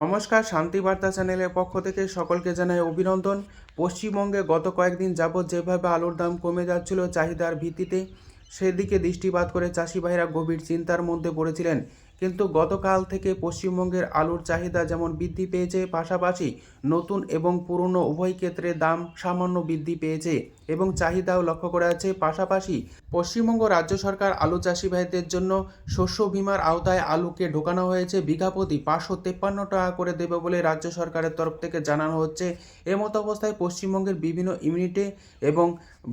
নমস্কার শান্তিবার্তা চ্যানেলের পক্ষ থেকে সকলকে জানাই অভিনন্দন। পশ্চিমবঙ্গে গত কয়েকদিন যাবৎ যেভাবে আলুর দাম কমে যাচ্ছিল চাহিদার ভিত্তিতে, সেদিকে দৃষ্টিপাত করে চাষিবাহীরা গভীর চিন্তার মধ্যে পড়েছিলেন। কিন্তু গতকাল থেকে পশ্চিমবঙ্গের আলুর চাহিদা যেমন বৃদ্ধি পেয়েছে পাশাপাশি নতুন এবং পুরনো উভয় ক্ষেত্রে দাম সামান্য বৃদ্ধি পেয়েছে এবং চাহিদাও লক্ষ্য করা যাচ্ছে। পাশাপাশি পশ্চিমবঙ্গ রাজ্য সরকার আলু চাষি ভাইদের জন্য শস্য বিমার আওতায় আলুকে ঢোকানো হয়েছে। বিঘাপতি পাঁচশো তেপ্পান্ন টাকা করে দেবে বলে রাজ্য সরকারের তরফ থেকে জানানো হচ্ছে। এমত অবস্থায় পশ্চিমবঙ্গের বিভিন্ন ইউনিটে এবং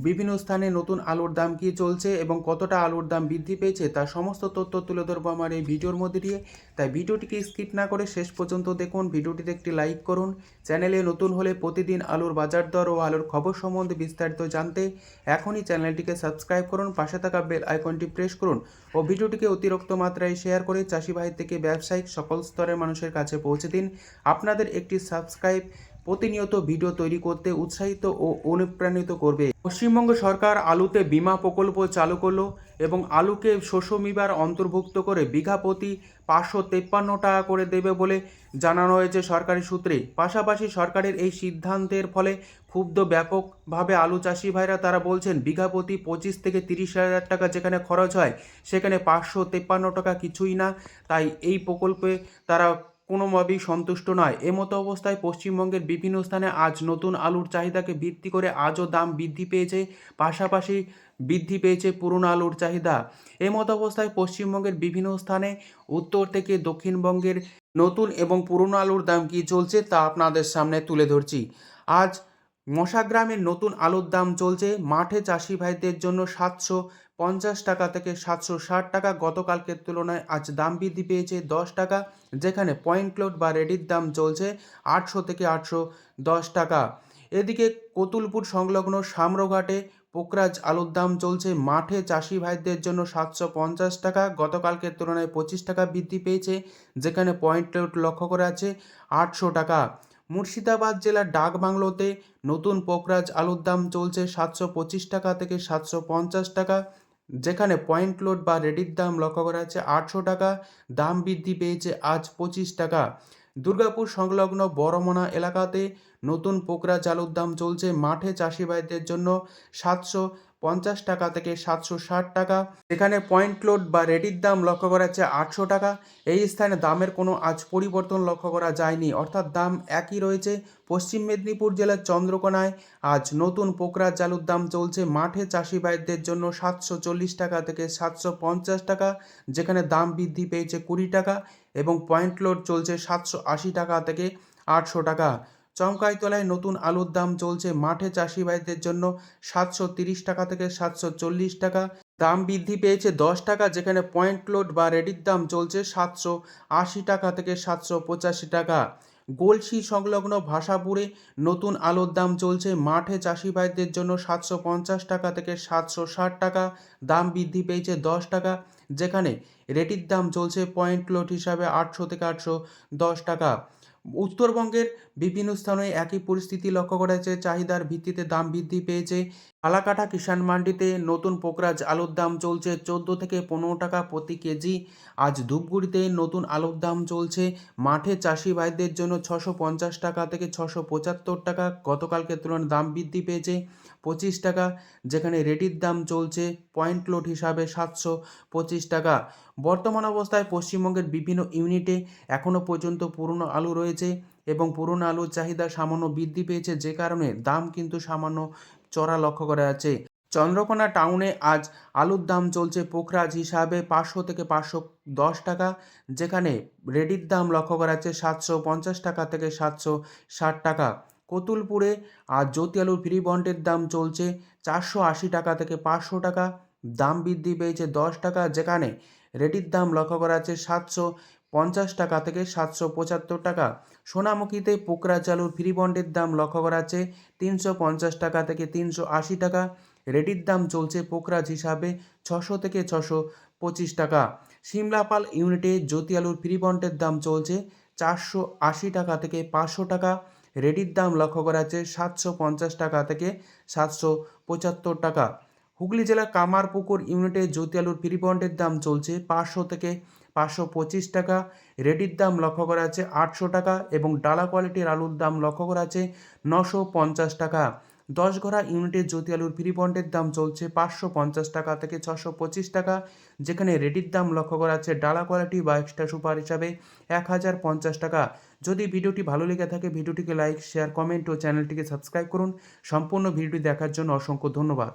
বিভিন্ন স্থানে নতুন আলুর দাম কী চলছে এবং কতটা আলুর দাম বৃদ্ধি পেয়েছে তার সমস্ত তথ্য তুলে ধরবো আমার এই ভিডিওর মধ্যে দিয়ে। তাই ভিডিওটিকে স্কিপ না করে শেষ পর্যন্ত দেখুন। ভিডিওটিতে একটি লাইক করুন। চ্যানেলে নতুন হলে প্রতিদিন আলুর বাজার দর ও আলুর খবর সম্বন্ধে বিস্তারিত জানতে এখনই চ্যানেলটিকে সাবস্ক্রাইব করুন। পাশে থাকা বেল আইকনটি প্রেস করুন ও ভিডিওটিকে অতিরিক্ত মাত্রায় শেয়ার করে চাষি ভাই থেকে ব্যবসায়িক সকল স্তরের মানুষের কাছে পৌঁছে দিন। আপনাদের একটি সাবস্ক্রাইব প্রতিনিয়ত ভিডিও তৈরি করতে উৎসাহিত ও অনুপ্রাণিত করবে। পশ্চিমবঙ্গ সরকার আলুতে বিমা প্রকল্প চালু করল এবং আলুকে শস্য বিমার অন্তর্ভুক্ত করে বিঘা প্রতি পাঁচশো তেপ্পান্ন টাকা করে দেবে বলে জানানো হয়েছে সরকারি সূত্রে। পাশাপাশি সরকারের এই সিদ্ধান্তের ফলে ক্ষুব্ধ ব্যাপকভাবে আলু চাষি ভাইরা তারা বলছেন, বিঘা প্রতি পঁচিশ থেকে তিরিশ হাজার টাকা যেখানে খরচ হয়, সেখানে পাঁচশো তেপ্পান্ন টাকা কিছুই না। তাই এই প্রকল্পে তারা কোনোভাবেই সন্তুষ্ট নয়। এমতো অবস্থায় পশ্চিমবঙ্গের বিভিন্ন স্থানে আজ নতুন আলুর চাহিদাকে ভিত্তি করে আজও দাম বৃদ্ধি পেয়েছে, পাশাপাশি বৃদ্ধি পেয়েছে পুরনো আলুর চাহিদা। এমতো অবস্থায় পশ্চিমবঙ্গের বিভিন্ন স্থানে উত্তর থেকে দক্ষিণবঙ্গের নতুন এবং পুরনো আলুর দাম কী চলছে তা আপনাদের সামনে তুলে ধরছি। আজ মশাগ্রামের নতুন আলুর দাম চলছে। মাঠে চাষি ভাইদের জন্য সাতশো পঞ্চাশ টাকা থেকে সাতশো ষাট টাকা। গতকালকের তুলনায় আজ দাম বৃদ্ধি পেয়েছে দশ টাকা, যেখানে পয়েন্ট লোড বা রেডির দাম চলছে আটশো থেকে আটশো দশ টাকা। এদিকে কতুলপুর সংলগ্ন সাম্রঘাটে পোকরাজ আলুর দাম চলছে মাঠে চাষি ভাইদের জন্য সাতশো পঞ্চাশ টাকা। গতকালকের তুলনায় পঁচিশ টাকা বৃদ্ধি পেয়েছে, যেখানে পয়েন্ট লোড লক্ষ্য করা আছে আটশো টাকা। মুর্শিদাবাদ জেলার ডাকবাংলোতে নতুন পোকরাজ আলুর দাম চলছে সাতশো পঁচিশ টাকা থেকে সাতশো পঞ্চাশ টাকা। যেখানে পয়েন্ট লোড বা রেডির দাম লক্ষ্য করা যাচ্ছে আটশো টাকা, দাম বৃদ্ধি পেয়েছে আজ পঁচিশ টাকা। দুর্গাপুর সংলগ্ন বড়মনা এলাকাতে নতুন পোকরা চালুর দাম চলছে মাঠে চাষিবাইদের জন্য সাতশো পঞ্চাশ টাকা থেকে সাতশো ষাট টাকা। এখানে পয়েন্ট লোড বা রেডির দাম লক্ষ্য করা যাচ্ছে আটশো টাকা। এই স্থানে দামের কোনো আজ পরিবর্তন লক্ষ্য করা যায়নি। অর্থাৎ দাম একই রয়েছে। পশ্চিম মেদিনীপুর জেলার চন্দ্রকোনায় আজ নতুন পোকরা চালুর দাম চলছে। মাঠে চাষি ভাইদের জন্য সাতশো চল্লিশ টাকা থেকে সাতশো পঞ্চাশ টাকা, যেখানে দাম বৃদ্ধি পেয়েছে কুড়ি টাকা এবং পয়েন্ট লোড চলছে সাতশো আশি টাকা থেকে আটশো টাকা। চমকাইতলায় নতুন আলুর দাম চলছে মাঠে চাষি ভাইদের জন্য সাতশো তিরিশ টাকা থেকে সাতশো চল্লিশ টাকা। দাম বৃদ্ধি পেয়েছে দশ টাকা, যেখানে পয়েন্ট লোড বা রেডির দাম চলছে সাতশো আশি টাকা থেকে সাতশো পঁচাশি টাকা। গোলসি সংলগ্ন ভাষাপুরে নতুন আলুর দাম চলছে মাঠে চাষি ভাইদের জন্য সাতশো পঞ্চাশ টাকা থেকে সাতশো ষাট টাকা। দাম বৃদ্ধি পেয়েছে দশ টাকা, যেখানে রেটির দাম চলছে পয়েন্ট লোড হিসাবে আটশো থেকে আটশো দশ টাকা। উত্তরবঙ্গের বিভিন্ন স্থানে একই পরিস্থিতি লক্ষ্য করা যাচ্ছে। চাহিদার ভিত্তিতে দাম বৃদ্ধি পেয়েছে। আলাকাটা কিষাণ মান্ডিতে নতুন পোকরাজ আলুর দাম চলছে চোদ্দ থেকে পনেরো টাকা প্রতি কেজি। আজ ধূপগুড়িতে নতুন আলুর দাম চলছে। মাঠে চাষি ভাইদের জন্য ছশো পঞ্চাশ টাকা থেকে ছশো পঁচাত্তর টাকা। গতকালকে তুলনায় দাম বৃদ্ধি পেয়েছে পঁচিশ টাকা, যেখানে রেডির দাম চলছে পয়েন্ট লোড হিসাবে সাতশো পঁচিশ টাকা। বর্তমান অবস্থায় পশ্চিমবঙ্গের বিভিন্ন ইউনিটে এখনও পর্যন্ত পুরনো আলু রয়েছে। এবং পুরনো আলুর চাহিদা সামান্য বৃদ্ধি পেয়েছে, যে কারণে দাম কিন্তু সামান্য চড়া লক্ষ্য করা যাচ্ছে। চন্দ্রকোনা টাউনে আজ আলুর দাম চলছে পোখরাজ হিসাবে পাঁচশো থেকে পাঁচশো দশ টাকা, যেখানে রেডির দাম লক্ষ্য করা যাচ্ছে সাতশো পঞ্চাশ টাকা থেকে সাতশো ষাট টাকা। কতুলপুরে আর জ্যোতি আলুর ফ্রি বন্ডের দাম চলছে চারশো আশি টাকা থেকে পাঁচশো টাকা, দাম বৃদ্ধি পেয়েছে দশ টাকা, যেখানে রেডির দাম লক্ষ্য করা যাচ্ছে সাতশো পঞ্চাশ টাকা থেকে সাতশো পঁচাত্তর টাকা। সোনামুখীতে পোকরা চালুর ফ্রি বন্ডের দাম লক্ষ্য করা আছে তিনশো পঞ্চাশ টাকা থেকে তিনশো আশি টাকা। রেডির দাম চলছে পোকরাজ হিসাবে ছশো থেকে ছশো পঁচিশ টাকা। সিমলাপাল ইউনিটে জ্যোতি আলুর ফ্রি বন্ডের দাম চলছে চারশো আশি টাকা থেকে পাঁচশো টাকা। রেডির দাম লক্ষ্য করা যাচ্ছে সাতশো পঞ্চাশ টাকা থেকে সাতশো পঁচাত্তর টাকা। হুগলি জেলার কামারপুকুর ইউনিটে জ্যোতি আলুর ফ্রি বন্ডের দাম চলছে পাঁচশো থেকে পাঁচশো পঁচিশ টাকা। রেডির দাম লক্ষ্য করা আছে আটশো টাকা এবং ডালা কোয়ালিটির আলুর দাম লক্ষ্য করা আছে নশো পঞ্চাশ টাকা। দশ ঘোড়া ইউনিটের জ্যোতি আলুর ফ্রি বন্ডের দাম চলছে পাঁচশো পঞ্চাশ টাকা থেকে ছশো পঁচিশ টাকা। যেখানে রেডির দাম লক্ষ্য করা আছে ডালা কোয়ালিটি বা এক্সট্রা সুপার হিসাবে এক হাজার পঞ্চাশ টাকা। যদি ভিডিওটি ভালো লেগে থাকে ভিডিওটিকে লাইক, শেয়ার, কমেন্ট ও চ্যানেলটিকে সাবস্ক্রাইব করুন। সম্পূর্ণ ভিডিওটি দেখার জন্য অসংখ্য ধন্যবাদ।